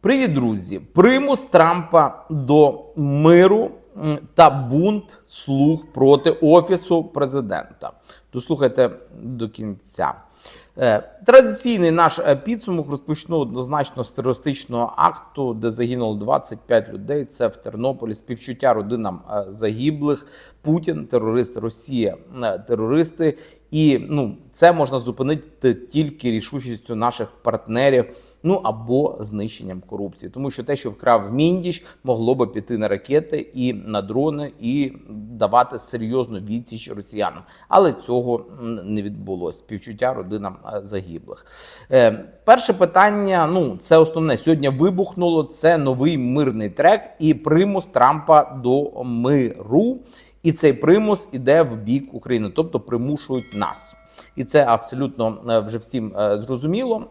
Привіт, друзі! Примус Трампа до миру та бунт слуг проти офісу президента. Дослухайте до кінця. Е, Традиційний наш е, підсумок розпочну однозначно з терористичного акту, де загинуло 25 людей. Це в Тернополі. Співчуття родинам е, загиблих. Путін, терорист, Росія, терористи. І ну, це можна зупинити тільки рішучістю наших партнерів, ну або знищенням корупції, тому що те, що вкрав Міндіч, могло би піти на ракети і на дрони, і давати серйозну відсіч росіянам. Але цього м, не відбулося. Співчуття родинам е, загиблих. Е, перше питання: ну це основне сьогодні. Вибухнуло це новий мирний трек і примус Трампа до миру. І цей примус іде в бік України, тобто примушують нас, і це абсолютно е, вже всім зрозуміло.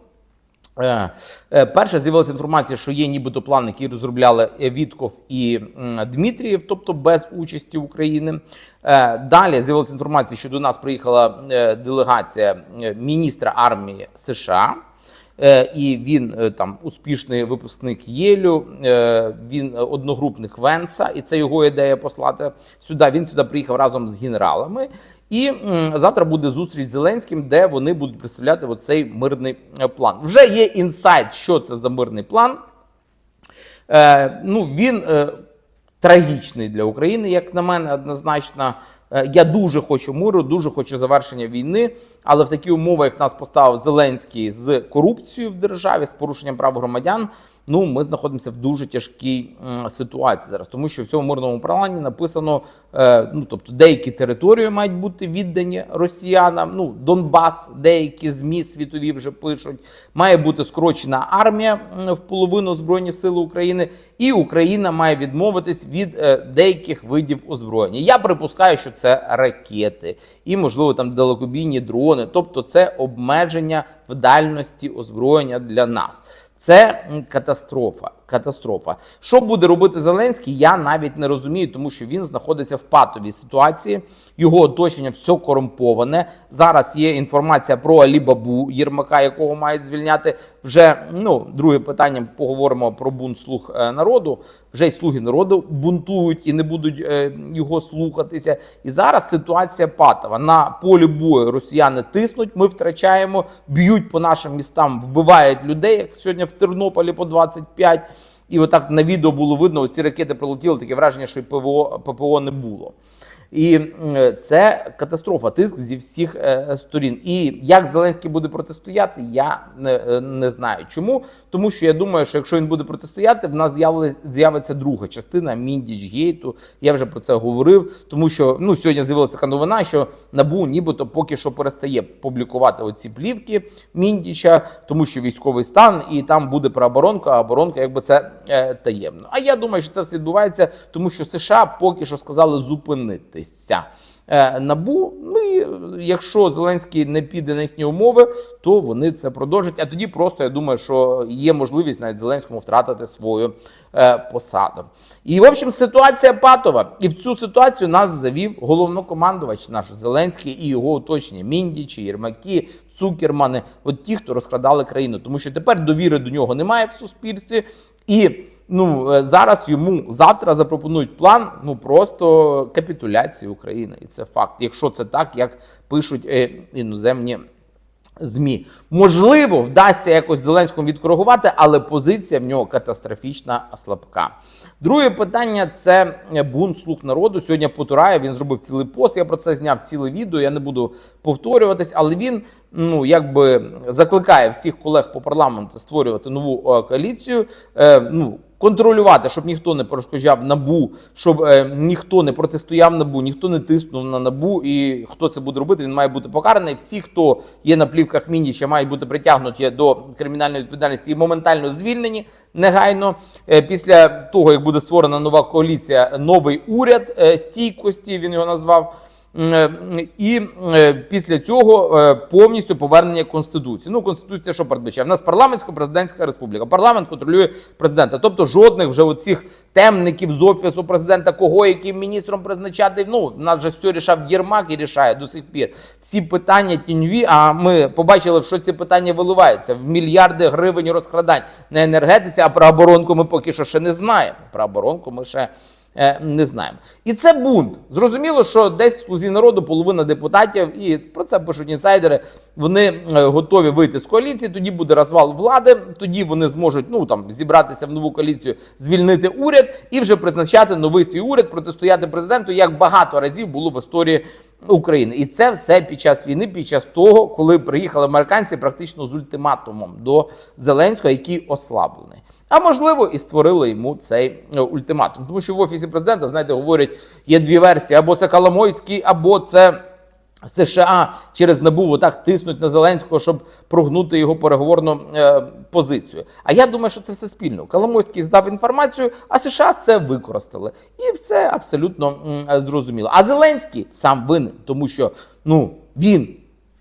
Е, е, Перше з'явилася інформація, що є нібито план, який розробляли Вітков і Дмитрієв, тобто без участі України. Е, Далі з'явилася інформація, що до нас приїхала делегація міністра армії США. Е, І він е, там успішний випускник Єлю, е, він одногрупник Венса, і це його ідея послати сюди. Він сюди приїхав разом з генералами. І завтра буде зустріч з Зеленським, де вони будуть представляти оцей мирний план. Вже є інсайт, що це за мирний план. Ну, він трагічний для України, як на мене, однозначно. Е, Я дуже хочу миру, дуже хочу завершення війни, але в такі умови, як нас поставив Зеленський з корупцією в державі, з порушенням прав громадян, ну ми знаходимося в дуже тяжкій ситуації зараз, тому що в цьому мирному плані написано, е, ну тобто деякі території мають бути віддані росіянам. Ну Донбас, деякі змі світові вже пишуть. Має бути скорочена армія в половину збройні сили України, і Україна має відмовитись від е, деяких видів озброєння. Я припускаю, що це ракети і, можливо, там далекобійні дрони, тобто це обмеження в дальності озброєння для нас. Це катастрофа. Катастрофа. Що буде робити Зеленський, я навіть не розумію, тому що він знаходиться в патовій ситуації. Його оточення все корумповане. Зараз є інформація про Алібабу Єрмака, якого мають звільняти. Вже ну друге питання. Поговоримо про бунт слуг е, народу. Вже й слуги народу бунтують і не будуть е, його слухатися. І зараз ситуація патова. На полі бою росіяни тиснуть. Ми втрачаємо, б'ють по нашим містам, вбивають людей. Як сьогодні в Тернополі по 25. І отак на відео було видно, ці ракети пролетіли, таке враження, що і ПВО, ППО не було. І це катастрофа, тиск зі всіх е, сторін. І як Зеленський буде протистояти, я не, е, не знаю. Чому? Тому що я думаю, що якщо він буде протистояти, в нас з'явиться друга частина Міндіч Гейту. Я вже про це говорив. Тому що ну сьогодні з'явилася така новина, що набу нібито поки що перестає публікувати оці плівки Міндіча, тому що військовий стан, і там буде про оборонку, а оборонка, якби це е, таємно. А я думаю, що це все відбувається, тому що США поки що сказали зупинитися. Е, Набу, ну і е, якщо Зеленський не піде на їхні умови, то вони це продовжать. А тоді просто я думаю, що є можливість навіть Зеленському втратити свою е, посаду. І в общем, ситуація патова. І в цю ситуацію нас завів головнокомандувач наш Зеленський і його оточення Міндічі, Єрмаки, Цукермани, от ті, хто розкрадали країну, тому що тепер довіри до нього немає в суспільстві і. Ну е, зараз йому завтра запропонують план ну просто капітуляції України, і це факт. Якщо це так, як пишуть е, іноземні змі, можливо, вдасться якось Зеленському відкоригувати, але позиція в нього катастрофічна слабка. Друге питання це бунт слуг народу. Сьогодні Потурає він зробив цілий пост. Я про це зняв ціле відео. Я не буду повторюватись, але він ну якби закликає всіх колег по парламенту створювати нову е, коаліцію. Е, ну контролювати, щоб ніхто не перешкоджав набу, щоб е, ніхто не протистояв набу, ніхто не тиснув на набу. І хто це буде робити, він має бути покараний. Всі, хто є на плівках Мініча, мають бути притягнуті до кримінальної відповідальності і моментально звільнені негайно. Е, після того як буде створена нова коаліція, новий уряд е, стійкості, він його назвав. Е, І е, після цього е, повністю повернення Конституції. Ну, Конституція що передбачає? В нас парламентсько-президентська республіка. Парламент контролює президента. Тобто жодних вже оцих темників з офісу президента, кого яким міністром призначати. Ну, нас же все рішав Єрмак і рішає до сих пір. Всі питання тіньові. А ми побачили, що ці питання виливаються в мільярди гривень розкрадань на енергетиці. А про оборонку ми поки що ще не знаємо. Про оборонку ми ще не знаємо. І це бунт. Зрозуміло, що десь в слузі народу половина депутатів, і про це пишуть інсайдери. Вони е, готові вийти з коаліції. Тоді буде розвал влади. Тоді вони зможуть ну там зібратися в нову коаліцію, звільнити уряд і вже призначати новий свій уряд, протистояти президенту, як багато разів було в історії України. І це все під час війни, під час того, коли приїхали американці практично з ультиматумом до Зеленського, який ослаблений. А можливо, і створили йому цей е, ультиматум. Тому що в офісі президента, знаєте, говорять, є дві версії: або це Коломойський, або це. США через НАБУ отак тиснуть на Зеленського, щоб прогнути його переговорну е, позицію. А я думаю, що це все спільно. Коломойський здав інформацію, а США це використали. І все абсолютно м, зрозуміло. А Зеленський сам винен, тому що ну він,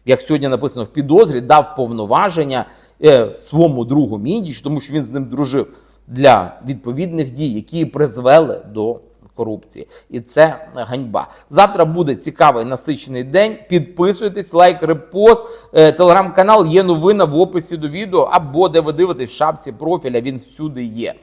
як сьогодні написано в підозрі, дав повноваження е, своєму другу Міндіч, тому що він з ним дружив для відповідних дій, які призвели до корупції, і це ганьба. Завтра буде цікавий насичений день. Підписуйтесь, лайк, репост. Е, Телеграм-канал є новина в описі до відео або де ви дивитесь в шапці профіля. Він всюди є.